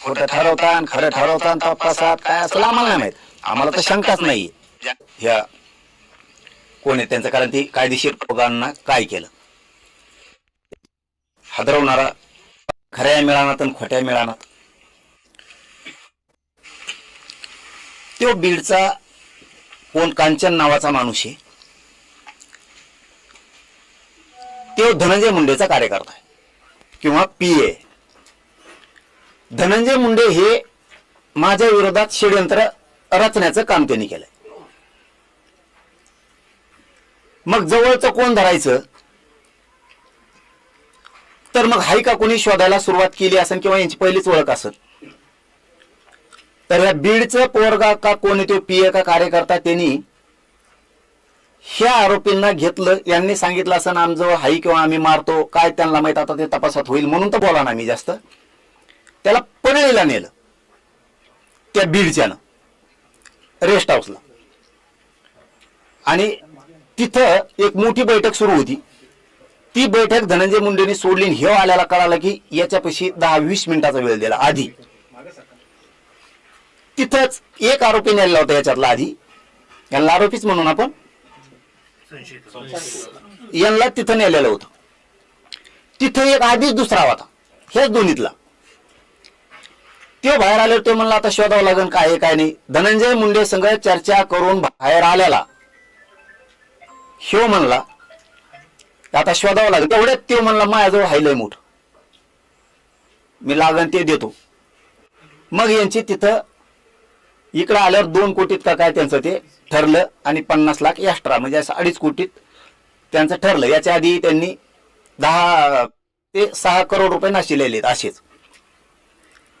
खोटं ठरवता आणि खरं ठरवता आणि तपासात काय असलं आम्हाला नाही माहीत. आम्हाला तर शंकाच नाही ह्या कोण आहे त्यांचं कारण ती कायदेशीर लोकांना काय केलं? हादरवणारा खऱ्या मिळानात आणि खोट्या मिळानात. तो बीडचा कोण कांचन नावाचा माणूस आहे. तो धनंजय मुंडेचा कार्यकर्ता आहे. किंवा पी ए. धनंजय मुंडे हे माझ्या विरोधात षडयंत्र रचण्याचं काम त्यांनी केलंय. मग जवळचं कोण धरायचं? तर मग हाय का कोणी शोधायला सुरुवात केली असेल किंवा यांची पहिलीच ओळख असेल? तर या बीडचं पोरगा का कोणी तो पीए का कार्यकर्ता त्यांनी ह्या आरोपींना घेतलं. यांनी सांगितलं असं आमजवळ हाई किंवा आम्ही मारतो. काय त्यांना माहीत आता ते तपासात होईल म्हणून तर बोला ना मी जास्त. त्याला पनळीला नेलं. त्या बीडच्यानं. रेस्ट हाऊसला आणि तिथं एक मोठी बैठक सुरू होती. ती बैठक धनंजय मुंडेंनी सोडली हे आल्याला कळालं की याच्यापाशी दहा वीस मिनिटाचा वेळ दिला. आधी. तिथंच एक आरोपी नेलेला होता याच्यातला आधी. यांना आरोपीच म्हणून आपण यांना तिथं नेलेलं होतं. तिथं एक आधीच दुसरा होता. हेच दोन्हीतला. ते बाहेर आले तो म्हणला आता शोधावं लागेल काय आहे, काय नाही. धनंजय मुंडे संघ चर्चा करून बाहेर आलेला. ह्यो म्हणला आता शोधावं लागेल तेवढ्यात ते म्हणला माझ्याजवळ हायलंय मोठ. मी लागन ते देतो. मग यांची तिथं इकडं आल्यावर दोन कोटीत का काय त्यांचं ते ठरलं आणि पन्नास लाख एक्स्ट्रा म्हणजे असं अडीच कोटीत त्यांचं ठरलं. याच्या आधी त्यांनी दहा ते सहा करोड रुपये नाशिलेले आहेत असेच.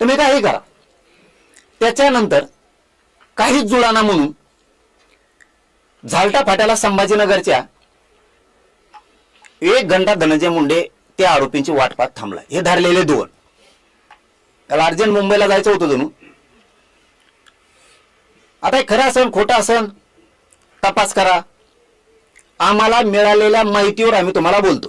तुम्ही काही करा. त्याच्यानंतर काहीच जुळाना म्हणून झालटा फाट्याला संभाजीनगरच्या एक घंटा धनंजय मुंडे त्या आरोपींची वाटपात थांबला हे धरलेले दोन. त्याला अर्जंट मुंबईला जायचं होतं जणू आता हे खरं असन खोटं असन तपास करा. आम्हाला मिळालेल्या माहितीवर आम्ही तुम्हाला बोलतो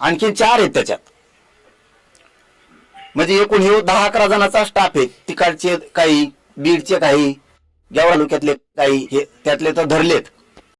आणखीन चार आहेत त्याच्यात. म्हणजे एकूण हे दहा अकरा जणांचा स्टाफ आहे. तिकडचे काही बीडचे काही गेवरा तालुक्यातले काही हे त्यातले तर धरलेत.